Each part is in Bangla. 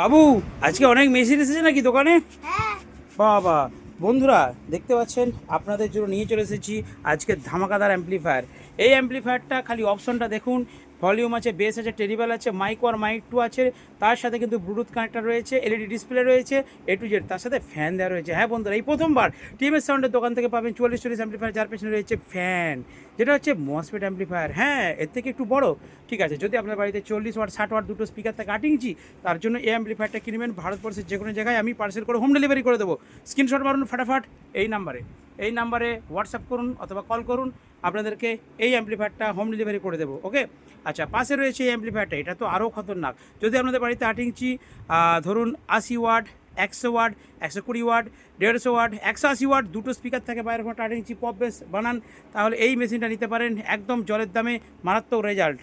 বাবু আজকে অনেক মেশিন এসেছে নাকি দোকানে? হ্যাঁ। বাবা বন্ধুরা দেখতে পাচ্ছেন আপনাদের জন্য নিয়ে চলে এসেছি আজকে ধামাকাদার অ্যাম্পলিফায়ার এই অ্যাম্পলিফায়ারটা খালি অপশনটা দেখুন ভলিউম আছে, বেস আছে, টেরিবাল আছে, মাইক ওয়ার মাইক টু আছে, তার সাথে কিন্তু ব্লুটুথ কানেক্টার রয়েছে, এলইডি ডিসপ্লে রয়েছে, এ টু জেড তার সাথে ফ্যান দেওয়া রয়েছে। হ্যাঁ বন্ধুরা, এই প্রথমবার টিএমএস সাউন্ডের দোকান থেকে পাবেন চুয়াল্লিশ চল্লিশ অ্যাম্পলিফায়ার যার পেছনে রয়েছে ফ্যান, যেটা হচ্ছে মসফেট অ্যাম্পলিফায়ার হ্যাঁ এর থেকে একটু বড়, ঠিক আছে, যদি আপনার বাড়িতে চল্লিশ ওয়াট, ষাট ওয়াট দুটো স্পিকার থাকে ইঞ্চি, তার জন্য এই অ্যাম্পলিফায়ারটা কিনবেন ভারতবর্ষের যে কোনো জায়গায় আমি পার্সেল করে হোম ডেলিভারি করে দেবো। স্ক্রিনশট মারুন, ফাটাফাট, এই নাম্বারে এই নাম্বারে হোয়াটসঅ্যাপ করুন অথবা কল করুন। আপনাদেরকে এই অ্যাম্পলিফায়ারটা হোম ডেলিভারি করে দেবো ওকে আচ্ছা পাশে রয়েছে এই অ্যাম্পলিফায়ারটা এটা তো আরও খতরনাক। যদি আপনাদের বাড়িতে আট ইঞ্চি ধরুন আশি ওয়াট, একশো ওয়াট, একশো কুড়ি ওয়াট, দেড়শো ওয়াট, একশো আশি ওয়াট দুটো স্পিকার থাকে বাইরে কোনো আট ইঞ্চি পপ বেস বানান, তাহলে এই মেশিনটা নিতে পারেন একদম জলের দামে, মারাত্মক রেজাল্ট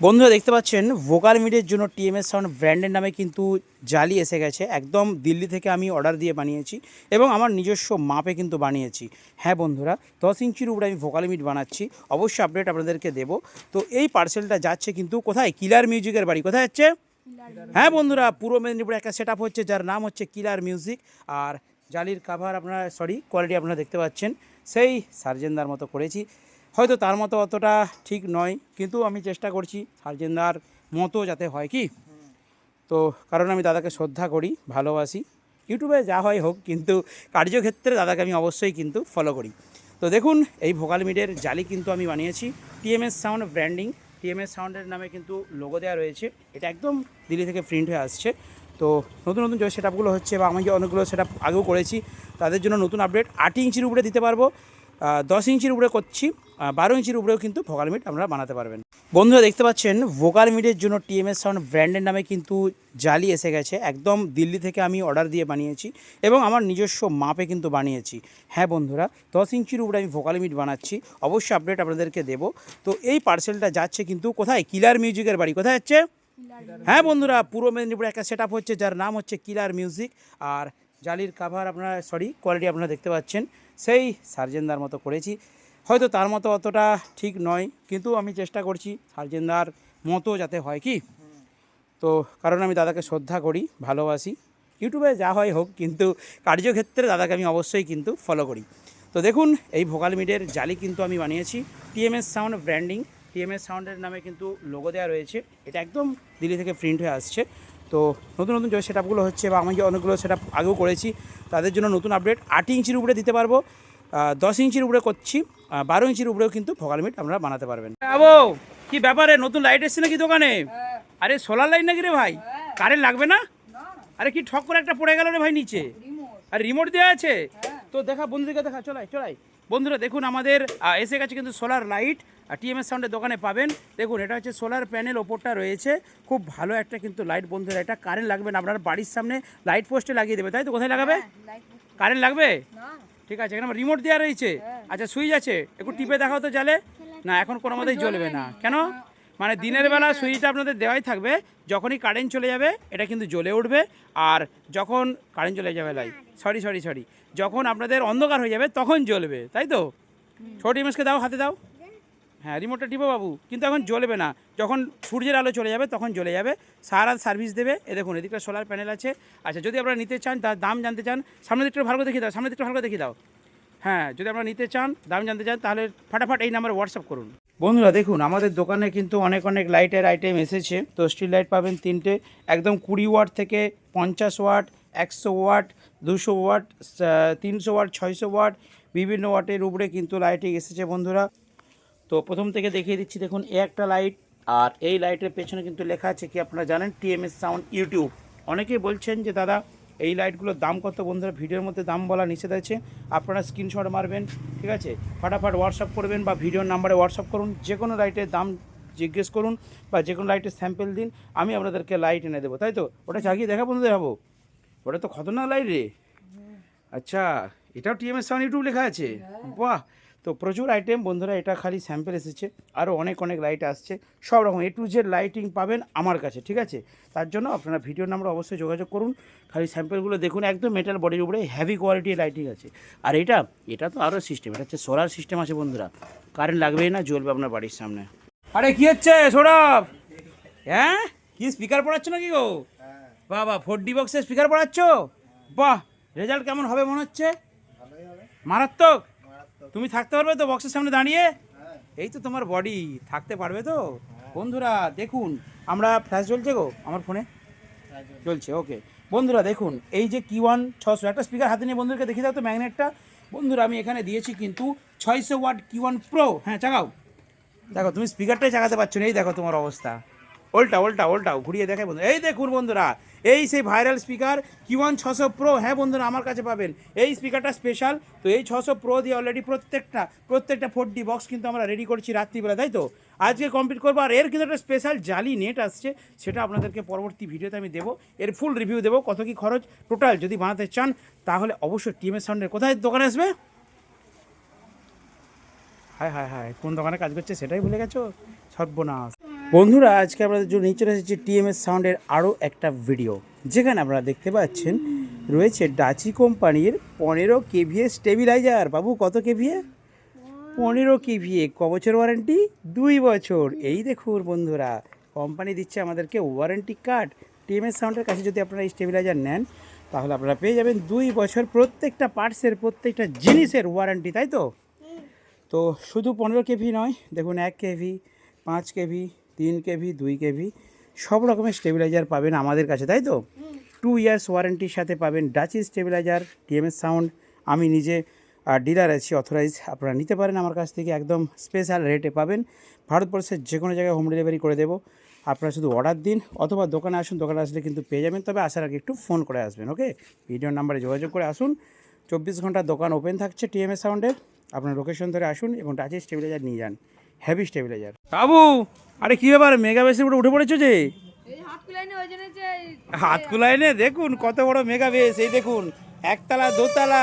বন্ধুরা দেখতে পাচ্ছেন ভোকাল মিডের জন্য টিএমএস সাউন্ড ব্র্যান্ডের নামে কিন্তু জালি এসে গেছে। একদম দিল্লি থেকে আমি অর্ডার দিয়ে বানিয়েছি এবং আমার নিজস্ব মাপে কিন্তু বানিয়েছি। হ্যাঁ বন্ধুরা, দশ ইঞ্চির উপরে আমি ভোকাল মিড বানাচ্ছি। অবশ্যই আপডেট আপনাদেরকে দেবো। তো এই পার্সেলটা যাচ্ছে কিন্তু কোথায়? কিলার মিউজিকের বাড়ি। কোথায় যাচ্ছে? হ্যাঁ বন্ধুরা, পূর্ব মেদিনীপুরে একটা সেট হচ্ছে, যার নাম হচ্ছে কিলার মিউজিক আর জালির কাভার আপনারা সরি কোয়ালিটি আপনারা দেখতে পাচ্ছেন। সেই সার্জেনদার মতো করেছি। হয়তো তার মতো অতটা ঠিক নয়, কিন্তু আমি চেষ্টা করছি সার্জেনদার মতো যাতে হয় কি। তো কারণ আমি দাদাকে শ্রদ্ধা করি, ভালোবাসি। ইউটিউবে যা হয় হোক, কিন্তু কার্যক্ষেত্রে দাদাকে আমি অবশ্যই কিন্তু ফলো করি। তো দেখুন, এই ভোকাল মিডের জালি কিন্তু আমি বানিয়েছি। টিএমএস সাউন্ড ব্র্যান্ডিং টিএমএস সাউন্ডের নামে কিন্তু লোগো দেওয়া রয়েছে। এটা একদম দিল্লি থেকে প্রিন্ট হয়ে আসছে। তো নতুন নতুন যে সেট আপগুলো হচ্ছে বা আমি যে অনেকগুলো সেট আপ আগেও করেছি, তাদের জন্য নতুন আপডেট আট ইঞ্চির উপরে দিতে পারব। দশ ইঞ্চির উপরে করছি বারো ইঞ্চির উপরেও কিন্তু ভোকাল মিট আপনারা বানাতে পারবেন। বন্ধুরা, দেখতে পাচ্ছেন ভোকাল মিটের জন্য টিএমএস সাউন্ড ব্র্যান্ডের নামে কিন্তু জালি এসে গেছে। একদম দিল্লি থেকে আমি অর্ডার দিয়ে বানিয়েছি এবং আমার নিজস্ব মাপে কিন্তু বানিয়েছি। হ্যাঁ বন্ধুরা, দশ ইঞ্চির উপরে আমি ভোকাল মিট বানাচ্ছি। অবশ্যই আপডেট আপনাদেরকে দেবো। তো এই পার্সেলটা যাচ্ছে কিন্তু কোথায়? কিলার মিউজিকের বাড়ি। কোথায় যাচ্ছে? হ্যাঁ বন্ধুরা, পূর্ব মেদিনীপুরে একটা সেট হচ্ছে, যার নাম হচ্ছে কিলার মিউজিক আর জালির কাভার আপনারা সরি কোয়ালিটি আপনারা দেখতে পাচ্ছেন। সেই সার্জেনদার মতো করেছি। হয়তো তার মতো অতটা ঠিক নয়, কিন্তু আমি চেষ্টা করছি সার্জেনদার মতো যাতে হয় কি। তো কারণ আমি দাদাকে শ্রদ্ধা করি, ভালোবাসি। ইউটিউবে যা হয় হোক, কিন্তু কার্যক্ষেত্রে দাদাকে আমি অবশ্যই কিন্তু ফলো করি। তো দেখুন, এই ভোকাল মিডের জালি কিন্তু আমি বানিয়েছি। টিএমএস সাউন্ড ব্র্যান্ডিং টিএমএস সাউন্ডের নামে কিন্তু লোগো দেওয়া রয়েছে। এটা একদম দিল্লি থেকে প্রিন্ট হয়ে আসছে। তো নতুন নতুন যে সেট আপগুলো হচ্ছে বা আমি যে অনেকগুলো সেট আপ আগেও করেছি, তাদের জন্য নতুন আপডেট আট ইঞ্চির উপরে দিতে পারব দশ ইঞ্চির উপরে করছি বারো ইঞ্চির উপরেও কিন্তু ভোকাল মিট আপনারা বানাতে পারবেন। আবো কি ব্যাপারে? নতুন লাইট এসছে নাকি দোকানে? আরে সোলার লাইট নাকি রে ভাই? কারেন্ট লাগবে না? আরে কি ঠক করে একটা পড়ে গেল রে ভাই নিচে। আর রিমোট দেওয়া আছে। তো দেখা, বন্ধুদেরকে দেখা, চলাই চলাই। বন্ধুরা দেখুন আমাদের এসে গেছে কিন্তু সোলার লাইট আর টিএমএস সাউন্ডের দোকানে পাবেন। দেখুন এটা হচ্ছে সোলার প্যানেল ওপরটা রয়েছে। খুব ভালো একটা কিন্তু লাইট বন্ধুরা এটা কারেন্ট লাগবে না আপনার বাড়ির সামনে লাইট পোস্টে লাগিয়ে দেবে তাই তো? কোথায় লাগাবে? কারেন্ট লাগবে? ঠিক আছে এখানে রিমোট দেওয়া রয়েছে। আচ্ছা সুইচ আছে? একটু টিপে দেখাও তো জ্বালে না এখন কোনো মতেই জ্বলবে না। কেন? মানে দিনের বেলা সুইচটা আপনাদের দেওয়াই থাকবে যখনই কারেন্ট চলে যাবে এটা কিন্তু জ্বলে উঠবে আর যখন কারেন্ট চলে যাবে লাইট সরি সরি সরি যখন আপনাদের অন্ধকার হয়ে যাবে, তখন জ্বলবে, তাই তো? ছোট ইমেজকে দাও, হাতে দাও। হ্যাঁ রিমোটটা টিপো বাবু, কিন্তু এখন জ্বলবে না। যখন সূর্যের আলো চলে যাবে, তখন জ্বলে যাবে। সারা সার্ভিস দেবে। এ দেখুন, এদিকটা সোলার প্যানেল আছে। আচ্ছা যদি আপনারা নিতে চান, তার দাম জানতে চান, সামনের দিকটা ভালো দেখিয়ে দাও, সামনের দিকটা ভালো দেখিয়ে দাও। হ্যাঁ যদি আপনারা নিতে চান, দাম জানতে চান, তাহলে ফাটাফাট এই নাম্বারে হোয়াটসঅ্যাপ করুন। বন্ধুরা, দেখুন, আমাদের দোকানে কিন্তু অনেক অনেক লাইটের আইটেম এসেছে। তো স্ট্রিট লাইট পাবেন তিনটে, একদম কুড়ি ওয়াট থেকে পঞ্চাশ ওয়াট একশো ওয়াট দুশো ওয়াট তিনশো ওয়াট, ছয়শো ওয়াট, বিভিন্ন ওয়াটের উপরে কিন্তু লাইটিং এসেছে বন্ধুরা। তো প্রথম থেকে দেখিয়ে দিচ্ছি, দেখুন একটা লাইট আর এই লাইটের পেছনে কিন্তু লেখা আছে কি আপনারা জানেন, টিএমএস সাউন্ড ইউটিউব। অনেকেই বলছেন যে, দাদা, এই লাইটগুলোর দাম কত? বন্ধুরা, ভিডিওর মধ্যে দাম বলা নিষেধ আছে। আপনারা স্ক্রিনশট মারবেন, ঠিক আছে? ফাটাফাট হোয়াটসঅ্যাপ করবেন বা ভিডিওর নাম্বারে হোয়াটসঅ্যাপ করুন। যে কোনো লাইটের দাম জিজ্ঞেস করুন বা যে কোনো লাইটের স্যাম্পেল দিন, আমি আপনাদেরকে লাইট এনে দেবো, তাই তো? ওটা চাগিয়ে দেখা বন্ধু দেখাবো ওটা তো খতরনাক লাইট রে। আচ্ছা এটাও টিএমএস সাউন্ড ইউটিউব লেখা আছে? বাহ, তো প্রচুর আইটেম বন্ধুরা, এটা খালি স্যাম্পেল এসেছে। আরও অনেক অনেক লাইট আসছে। সব রকম এ টু জেড লাইটিং পাবেন আমার কাছে, ঠিক আছে? তার জন্য আপনারা ভিডিও নাম্বার অবশ্যই যোগাযোগ করুন। খালি স্যাম্পেলগুলো দেখুন, একদম মেটাল বডির উপরে হ্যাভি কোয়ালিটির লাইটিং আছে। আর এটা এটা তো আরও সিস্টেম এটা হচ্ছে সোলার সিস্টেম আছে, বন্ধুরা। কারেন্ট লাগবেই না, জ্বলবে আপনার বাড়ির সামনে। আরে, কি হচ্ছে, সৌরভ? হ্যাঁ? কি স্পিকার পড়াচ্ছ নাকি গো? বাহ ফোর ডি বক্সের স্পিকার পড়াচ্ছ? বাহ রেজাল্ট কেমন হবে মনে হচ্ছে? মারাত্মক। তুমি থাকতে পারবে তো বক্সের সামনে দাঁড়িয়ে? এই তো তোমার বডি থাকতে পারবে তো? বন্ধুরা দেখুন আমরা ফ্ল্যাশ চলছে গো আমার ফোনে চলছে ওকে বন্ধুরা দেখুন এই যে কি ওয়ান ছশো একটা স্পিকার হাতে নিয়ে বন্ধুদেরকে দেখিয়ে দাও তো ম্যাগনেটটা বন্ধুরা আমি এখানে দিয়েছি কিন্তু ছয়শো ওয়াট কি ওয়ান প্রো হ্যাঁ চাগাও। দেখো তুমি স্পিকারটাই চাগাতে পারছ না এই দেখো তোমার অবস্থা। ওল্টা ওল্টা ওল্টাও ঘুরিয়ে দেখে বন্ধু এই দেখুন বন্ধুরা, এই সেই ভাইরাল স্পিকার কি ওয়ান ছশো প্রো হ্যাঁ বন্ধুরা, আমার কাছে পাবেন। এই স্পিকারটা স্পেশাল তো এই ছশো প্রো দিয়ে অলরেডি প্রত্যেকটা প্রত্যেকটা ফোর ডি বক্স কিন্তু আমরা রেডি করছি রাত্রিবেলা, তাই তো? আজকে কমপ্লিট করব, আর এর কিন্তু একটা স্পেশাল জালি নেট আসছে, সেটা আপনাদেরকে পরবর্তী ভিডিওতে আমি দেবো। এর ফুল রিভিউ দেবো, কত কি খরচ টোটাল যদি বানাতে চান, তাহলে অবশ্যই টিএমএস সাউন্ডের কোথায় দোকানে আসবে? হায় হায় হায়, কোন দোকানে কাজ করছে সেটাই ভুলে গেছো? সর্বনাশ। বন্ধুরা, আজকে আপনাদের জন্য নিচে এসেছে টিএমএস সাউন্ডের আরও একটা ভিডিও। যেখানে আপনারা দেখতে পাচ্ছেন, রয়েছে ডাচি কোম্পানির পনেরো কেভিএ স্টেবিলাইজার। বাবু, কত কেভিএ? পনেরো কেভিএ, ক বছর ওয়ারেন্টি? দুই বছর। এই দেখুন বন্ধুরা, কোম্পানি দিচ্ছে আমাদেরকে ওয়ারেন্টি কার্ড। টিএমএস সাউন্ডের কাছে যদি আপনারা স্টেবিলাইজার নেন, তাহলে আপনারা পেয়ে যাবেন দুই বছর প্রত্যেকটা পার্টসের, প্রত্যেকটা জিনিসের ওয়ারেন্টি, তাই তো? তো শুধু পনেরো কেভি নয়, দেখুন এক কেভি, পাঁচ কেভি তিন কেভি, দুই কেভি, সব রকমের স্টেবিলাইজার পাবেন আমাদের কাছে, তাই তো? টু ইয়ার্স ওয়ারেন্টির সাথে পাবেন ডাচি স্টেবিলাইজার টিএমএস সাউন্ড আমি নিজে ডিলার আছি অথরাইজ আপনারা নিতে পারেন আমার কাছ থেকে, একদম স্পেশাল রেটে পাবেন। ভারতবর্ষের যে কোনো জায়গায় হোম ডেলিভারি করে দেবো। আপনারা শুধু অর্ডার দিন, অথবা দোকানে আসুন, দোকানে আসলে কিন্তু পেয়ে যাবেন, তবে আসার আগে একটু ফোন করে আসবেন ওকে ভিডিও নাম্বারে যোগাযোগ করে আসুন। চব্বিশ ঘণ্টা দোকান ওপেন থাকছে টিএমএস সাউন্ডের আপনার লোকেশন ধরে আসুন এবং টাচের স্টেবিলাইজার নিয়ে যান। হ্যাভি স্টেবিলাইজার বাবু আরে কী ব্যাপার মেগা বেসের উপরে উঠে পড়েছো যে? এই হাত কুলাইনি দেখুন কত বড় মেগা বেস এই দেখুন একতলা দোতলা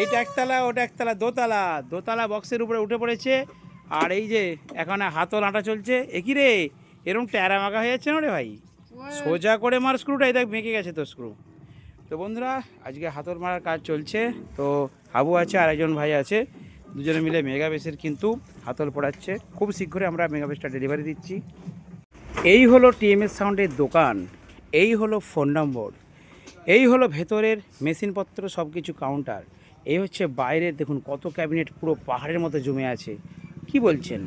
এইটা একতলা ওটা একতলা দোতলা দোতলা বক্সের উপরে উঠে পড়েছে। আর এই যে এখানে হাতল আটা চলছে একই রে? এরকম ট্যারা মাখা হয়ে যাচ্ছে না রে ভাই? সোজা করে মার স্ক্রুটা এই দেখ মেকে গেছে তো স্ক্রু তো বন্ধুরা আজকে হাতল মারার কাজ চলছে তো হাবু আছে আর একজন ভাই আছে। দুজনে মিলে মেগা বেসের কিন্তু হাতল পড়াচ্ছে। খুব শীঘ্রই আমরা মেগা বেসটা ডেলিভারি দিচ্ছি। এই হলো টিএমএস সাউন্ডের দোকান। এই হলো ফোন নম্বর এই হলো ভেতরের মেশিনপত্র সব কিছু কাউন্টার এই হচ্ছে বাইরের, দেখুন কত ক্যাবিনেট পুরো পাহাড়ের মতো জমে আছে। কি বলছেন?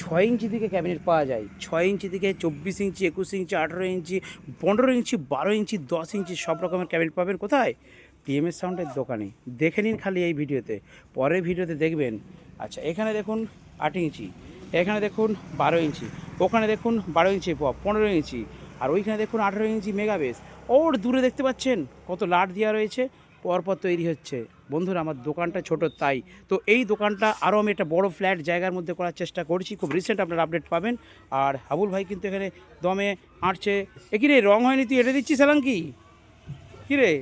ছয় ইঞ্চি থেকে ক্যাবিনেট পাওয়া যায়। ছয় ইঞ্চি থেকে চব্বিশ ইঞ্চি, একুশ ইঞ্চি, আঠেরো ইঞ্চি, পনেরো ইঞ্চি, বারো ইঞ্চি, দশ ইঞ্চি, সব রকমের ক্যাবিনেট পাবেন। কোথায়? টিএমএস সাউন্ডের দোকানে দেখে নিন খালি এই ভিডিওতে। পরের ভিডিওতে দেখবেন। আচ্ছা এখানে দেখুন আট ইঞ্চি। এখানে দেখুন বারো ইঞ্চি। ওখানে দেখুন বারো ইঞ্চি পপ পনেরো ইঞ্চি। আর ওইখানে দেখুন আঠেরো ইঞ্চি মেগাবেস ওর দূরে দেখতে পাচ্ছেন? কত লাট দেওয়া রয়েছে। পরপর তৈরি হচ্ছে। বন্ধুরা, আমার দোকানটা ছোট তাই। তো এই দোকানটা আরও আমি একটা বড় ফ্ল্যাট জায়গার মধ্যে করার চেষ্টা করছি। খুব রিসেন্ট আপনারা আপডেট পাবেন। আর হাবুল ভাই কিন্তু এখানে দমে আঁটছে। এ রে, রং হয়নি তুই? এটা দিচ্ছিস এলাম কি? কী রে?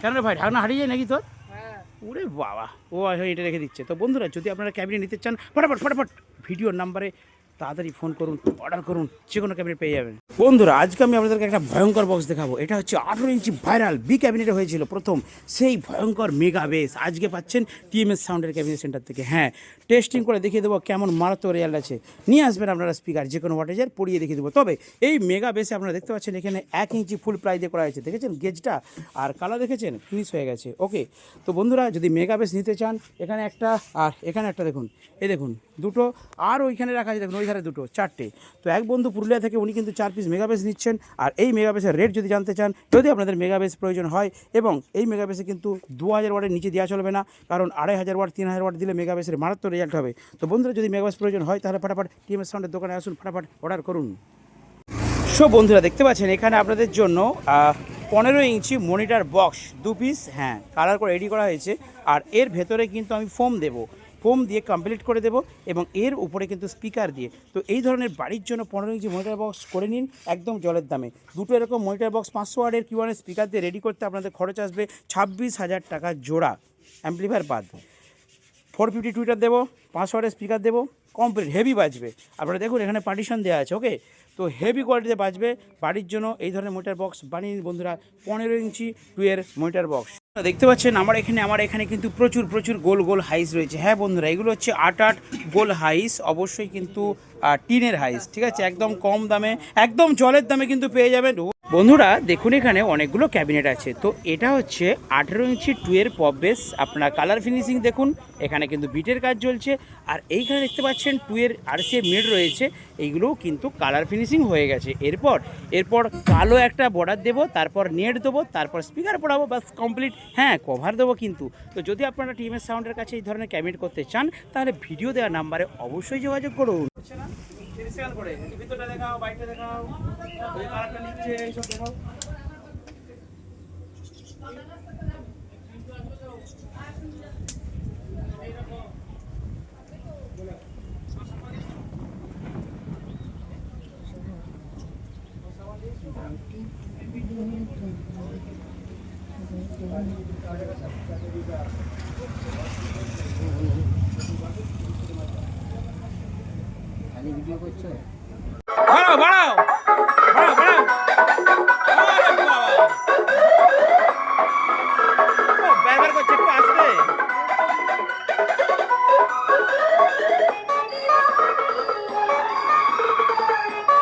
কেন রে ভাই ঢাকনা হারিয়ে যায় নাকি তোর? হ্যাঁ। ওরে বাবা ও এটা রেখে দিচ্ছে। তো বন্ধুরা যদি আপনারা ক্যাবিনে নিতে চান ফটাফট ফটাফট ভিডিওর নাম্বারে তাড়াতাড়ি ফোন করুন অর্ডার করুন, যে কোনো ক্যাবিনেট পেয়ে যাবেন। বন্ধুরা, আজকে আমি আপনাদেরকে একটা ভয়ঙ্কর বক্স দেখাবো। এটা হচ্ছে আঠেরো ইঞ্চি ভাইরাল বি ক্যাবিনেটে হয়েছিল প্রথম। সেই ভয়ঙ্কর মেগা বেস আজকে পাচ্ছেন টিএমএস সাউন্ডের ক্যাবিনেট সেন্টার থেকে। হ্যাঁ টেস্টিং করে দেখিয়ে দেবো কেমন মারাত্মক রেজাল্ট আছে। নিয়ে আসবেন আপনারা স্পিকার যে কোনো ওয়াটেজের পড়িয়ে দেখিয়ে দেবো। তবে এই মেগা বেসে আপনারা দেখতে পাচ্ছেন এখানে এক ইঞ্চি ফুল প্রাই দিয়ে করা হয়েছে। দেখেছেন গেজটা আর কালার দেখেছেন? ফিনিশ হয়ে গেছে। ওকে তো বন্ধুরা, যদি মেগা বেস নিতে চান, এখানে একটা, আর এখানে একটা দেখুন। এই দেখুন, দুটো, আর ওইখানে রাখা আছে। দেখুন, ওই ধারে দুটো, চারটে। তো এক বন্ধু পুরুলিয়া থেকে উনি কিন্তু চার পিস মেগাবেস নিচ্ছেন, আর এই মেগাবেসের রেট যদি জানতে চান, যদি আপনাদের মেগাবেস প্রয়োজন হয়, এবং এই মেগাবেসে কিন্তু দু হাজার ওয়াটের নিচে দেওয়া চলবে না, কারণ আড়াই হাজার ওয়াট, তিন হাজার ওয়াট দিলে মেগাবেসের মারাত্মক রেজাল্ট হবে। তো বন্ধুরা, যদি মেগাবেস প্রয়োজন হয়, তাহলে ফটাফট টিএমএস সাউন্ডের দোকানে আসুন, ফটাফট অর্ডার করুন। সো বন্ধুরা, দেখতে পাচ্ছেন, এখানে আপনাদের জন্য পনেরো ইঞ্চি মনিটর বক্স দু পিস হ্যাঁ কালার করে রেডি করা হয়েছে, আর এর ভেতরে কিন্তু আমি ফোম দেবো। ফোম দিয়ে কমপ্লিট করে দেবো এবং এর উপরে কিন্তু স্পিকার দিয়ে। তো এই ধরনের বাড়ির জন্য পনেরো ইঞ্চি মনিটার বক্স করে নিন একদম জলের দামে। দুটো এরকম মনিটার বক্স পাঁচশো ওয়ার্ডের কিউআনের স্পিকার দিয়ে রেডি করতে আপনাদের খরচ আসবে ছাব্বিশ হাজার টাকা জোড়া। অ্যাম্পলিফায়ার বাদ। ফোর ফিফটি টুইটার দেবো, পাঁচশো ওয়াটের স্পিকার দেবো কমপ্লিট হেভি বাজবে। আপনারা দেখুন এখানে পার্টিশন দেওয়া আছে ওকে তো হেভি কোয়ালিটিতে বাজবে বাড়ির জন্য এই ধরনের মনিটার বক্স বানিয়ে বন্ধুরা, পনেরো ইঞ্চি টুয়ের মনিটার বক্স দেখতে পাচ্ছেন আমার এখানে আমার এখানে কিন্তু প্রচুর প্রচুর গোল গোল হাইস রয়েছে। হ্যাঁ বন্ধুরা, এগুলো হচ্ছে আট আট গোল হাইস অবশ্যই কিন্তু টিনের হাইস ঠিক আছে? একদম কম দামে, একদম জলের দামে কিন্তু পেয়ে যাবেন। বন্ধুরা, দেখুন এখানে অনেকগুলো ক্যাবিনেট আছে। তো এটা হচ্ছে আঠেরো ইঞ্চি টুয়ের পপ বেস, আপনার কালার ফিনিশিং দেখুন, এখানে কিন্তু বিটের কাজ চলছে। আর এইখানে দেখতে পাচ্ছেন টুয়ের আর সি মিড রয়েছে, এইগুলোও কিন্তু কালার ফিনিশিং হয়ে গেছে। এরপর এরপর কালো একটা বর্ডার দেবো, তারপর নেট দেবো, তারপর স্পিকার পড়াবো বাস কমপ্লিট। হ্যাঁ কভার দেবো কিন্তু। তো যদি আপনারা টিএমএস সাউন্ডের কাছে এই ধরনের ক্যাবিনেট করতে চান, তাহলে ভিডিও দেওয়ার নাম্বারে অবশ্যই যোগাযোগ করুন। ভিতরটা দেখাও বাইকটা দেখাও ওই কালারটা নিচ্ছে এইসব দেখাও। বাড়াও বাড়াও বাড়াও।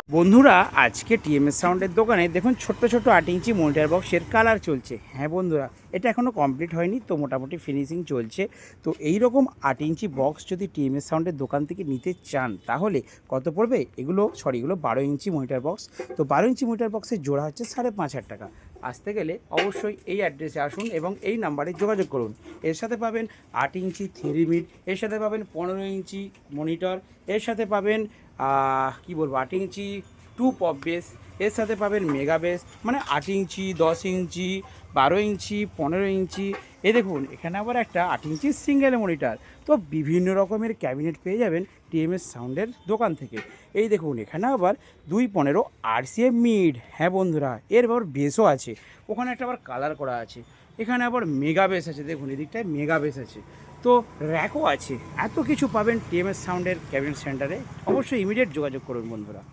বন্ধুরা, আজকে টিএমএস সাউন্ডের দোকানে দেখুন ছোট্ট ছোট্ট আট ইঞ্চি মনিটার বক্সের কালার চলছে। হ্যাঁ বন্ধুরা, এটা এখনও কমপ্লিট হয়নি, তো মোটামুটি ফিনিশিং চলছে। তো এই রকম আট ইঞ্চি বক্স যদি টিএমএস সাউন্ডের দোকান থেকে নিতে চান, তাহলে কত পড়বে? এগুলো, সরি, এগুলো বারো ইঞ্চি মনিটার বক্স। তো বারো ইঞ্চি মনিটার বক্সের জোড়া হচ্ছে সাড়ে পাঁচ হাজার টাকা। আসতে গেলে অবশ্যই এই অ্যাড্রেসে আসুন এবং এই নাম্বারে যোগাযোগ করুন। এর সাথে পাবেন আট ইঞ্চি থ্রি মিট, এর সাথে পাবেন পনেরো ইঞ্চি মনিটর, এর সাথে পাবেন কী বলব, আট ইঞ্চি টু পপ বেস এর সাথে পাবেন মেগা বেস মানে আট ইঞ্চি, দশ ইঞ্চি, বারো ইঞ্চি, পনেরো ইঞ্চি। এ দেখুন, এখানে আবার একটা আট ইঞ্চি সিঙ্গেল মনিটার তো বিভিন্ন রকমের ক্যাবিনেট পেয়ে যাবেন টিএমএস সাউন্ডের দোকান থেকে। এই দেখুন, এখানে আবার দুই পনেরো আরসিএম মিড হ্যাঁ বন্ধুরা, এর আবার বেসও আছে। ওখানে একটা আবার কালার করা আছে। এখানে আবার মেগা বেস আছে। দেখুন, এদিকটায় মেগা বেস আছে। তো র্যাকও আছে। এত কিছু পাবেন টিএমএস সাউন্ডের ক্যাবিনেট সেন্টারে অবশ্যই ইমিডিয়েট যোগাযোগ করুন বন্ধুরা।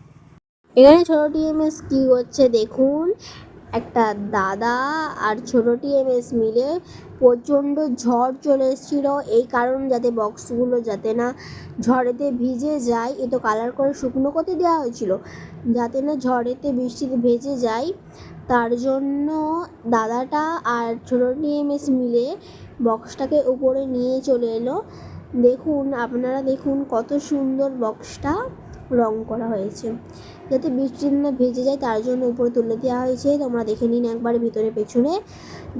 এখানে ছোট টিএমএস কি করছে দেখুন। একটা দাদা আর ছোট টিএমএস মিলে প্রচণ্ড ঝড় চলে এসেছিল। এই কারণ যাতে বক্সগুলো যাতে না ঝড়েতে ভিজে যায়, এ তো কালার করে শুকনো করতে দেওয়া হয়েছিল। যাতে না ঝড়েতে বৃষ্টিতে ভেজে যায়, তার জন্য দাদাটা আর ছোট টিএমএস মিলে বক্সটাকে উপরে নিয়ে চলে এলো। দেখুন, আপনারা দেখুন কত সুন্দর বক্সটা রং করা হয়েছে। যাতে বৃষ্টির না ভেজে যায়, তার জন্য উপরে তুলে দেওয়া হয়েছে। তোমরা দেখে নিন একবার ভিতরে, পেছনে।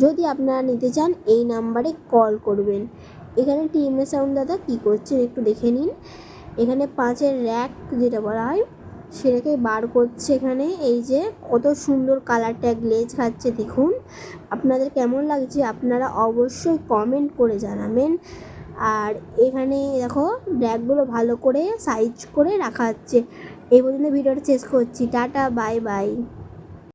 যদি আপনারা নিতে চান, এই নাম্বারে কল করবেন। এখানে টিএমএ সাউন্ড দাদা কী করছে একটু দেখে নিন। এখানে পাঁচের র্যাক যেটা বলা হয়, সেটাকে বার করছে এখানে। এই যে কত সুন্দর কালারটা গ্লেজ খাচ্ছে, দেখুন। আপনাদের কেমন লাগছে আপনারা অবশ্যই কমেন্ট করে জানাবেন। আর এখানে দেখো, র্যাকগুলো ভালো করে সাইজ করে রাখা হচ্ছে। এই পর্যন্ত ভিডিওটা শেষ করছি। Tata bye bye.